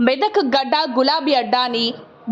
మెదక్ గడ్డ గులాబీ అడ్డా అని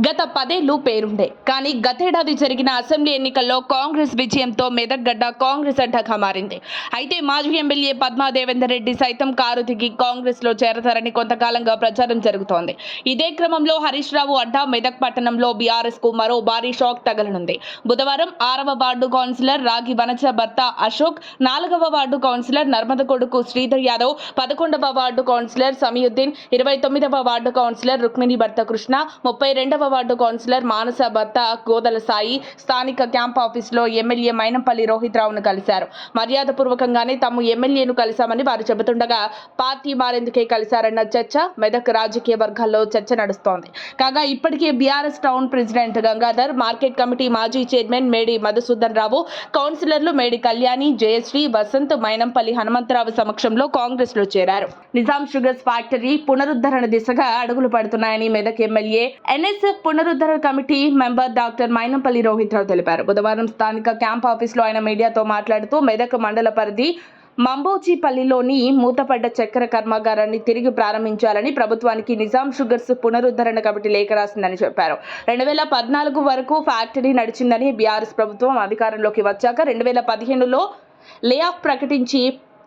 గత పదేళ్ళు పేరుండే. కానీ గతేడాది జరిగిన అసెంబ్లీ ఎన్నికల్లో కాంగ్రెస్ విజయంతో మెదక్గడ్డ కాంగ్రెస్ అడ్డగా మారింది. అయితే మాజీ ఎమ్మెల్యే పద్మా దేవేందర్ రెడ్డి సైతం కారు దిగి కాంగ్రెస్లో చేరతారని కొంతకాలంగా ప్రచారం జరుగుతోంది. ఇదే క్రమంలో హరీష్ రావు అడ్డా మెదక్ పట్టణంలో బీఆర్ఎస్కు మరో భారీ షాక్ తగలనుంది. బుధవారం ఆరవ వార్డు కౌన్సిలర్ రాగి వనజ భర్త అశోక్ నాలుగవ వార్డు కౌన్సిలర్ నర్మద కొడుకు శ్రీధర్ యాదవ్ పదకొండవ వార్డు కౌన్సిలర్ సమీయుద్దీన్ ఇరవై తొమ్మిదవ వార్డు కౌన్సిలర్ రుక్మిణి భర్త కృష్ణ ముప్పై రెండవ వార్డు కౌన్సిలర్ మానస భర్త గోదల సాయి స్థానిక క్యాంప్ ఆఫీసులో ఎమ్మెల్యే మైనంపల్లి రోహిత్ రావును కలిశారు. మర్యాదపూర్వకంగానే తాము ఎమ్మెల్యేను కలిశామని వారు చెబుతుండగా పార్టీ మారేందుకే కలిశారన్న చర్చ మెదక్ రాజకీయ వర్గాల్లో చర్చ నడుస్తోంది. కాగా ఇప్పటికే BRS town president Gangadhar market committee మాజీ చైర్మన్ మేడి మధుసూదన్ రావు కౌన్సిలర్లు మేడి కళ్యాణి జయశ్రీ వసంత్ మైనంపల్లి హనుమంతరావు సమక్షంలో కాంగ్రెస్లో చేరారు. నిజాం షుగర్స్ ఫ్యాక్టరీ పునరుద్ధరణ దిశగా అడుగులు పడుతున్నాయని మెదక్ ఎమ్మెల్యే ఎన్ఎస్ పునరుద్ధరణ committee member doctor Mynampally Rohit Rao తెలిపారు. బుధవారం స్థానిక క్యాంప్ ఆఫీసులో ఆయన మీడియాతో మాట్లాడుతూ మెదక్ మండల పరిధి మంబోజీపల్లిలోని మూతపడ్డ చక్కెర కర్మాగారాన్ని తిరిగి ప్రారంభించాలని ప్రభుత్వానికి నిజాం షుగర్స్ పునరుద్ధరణ కమిటీ లేఖ రాసిందని చెప్పారు. రెండు వేల పద్నాలుగు వరకు ఫ్యాక్టరీ నడిచిందని బీఆర్ఎస్ ప్రభుత్వం అధికారంలోకి వచ్చాక రెండు వేల పదిహేనులో లే ఆఫ్ ప్రకటించి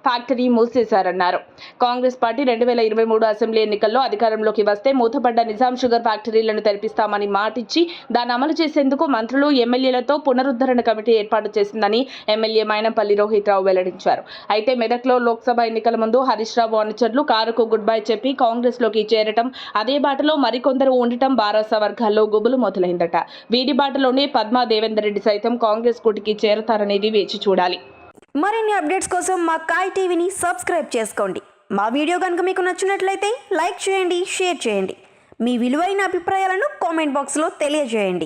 ఫ్యాక్టరీ మూసేశారన్నారు. కాంగ్రెస్ పార్టీ రెండు వేల ఇరవై మూడు అసెంబ్లీ ఎన్నికల్లో అధికారంలోకి వస్తే మూతపడ్డ నిజాం షుగర్ ఫ్యాక్టరీలను తెరిపిస్తామని మాటిచ్చి దాన్ని అమలు చేసేందుకు మంత్రులు ఎమ్మెల్యేలతో పునరుద్ధరణ కమిటీ ఏర్పాటు చేసిందని ఎమ్మెల్యే మైనంపల్లి రోహిత్ రావు వెల్లడించారు. అయితే మెదక్లో లోక్సభ ఎన్నికల ముందు హరీష్ రావు అనుచరులు కారుకు గుడ్ బై చెప్పి కాంగ్రెస్లోకి చేరటం అదే బాటలో మరికొందరు ఉండటం బారాస వర్గాల్లో గుబులు మొదలైందట. వీడి బాటలోనే పద్మా దేవేందర్ రెడ్డి సైతం కాంగ్రెస్ కూటికి చేరతారనేది వేచి చూడాలి. మరిన్ని అప్డేట్స్ కోసం మా కాయ్ టీవీని సబ్స్క్రైబ్ చేసుకోండి. మా వీడియో కనుక మీకు నచ్చినట్లయితే లైక్ చేయండి షేర్ చేయండి. మీ విలువైన అభిప్రాయాలను కామెంట్ బాక్స్లో తెలియజేయండి.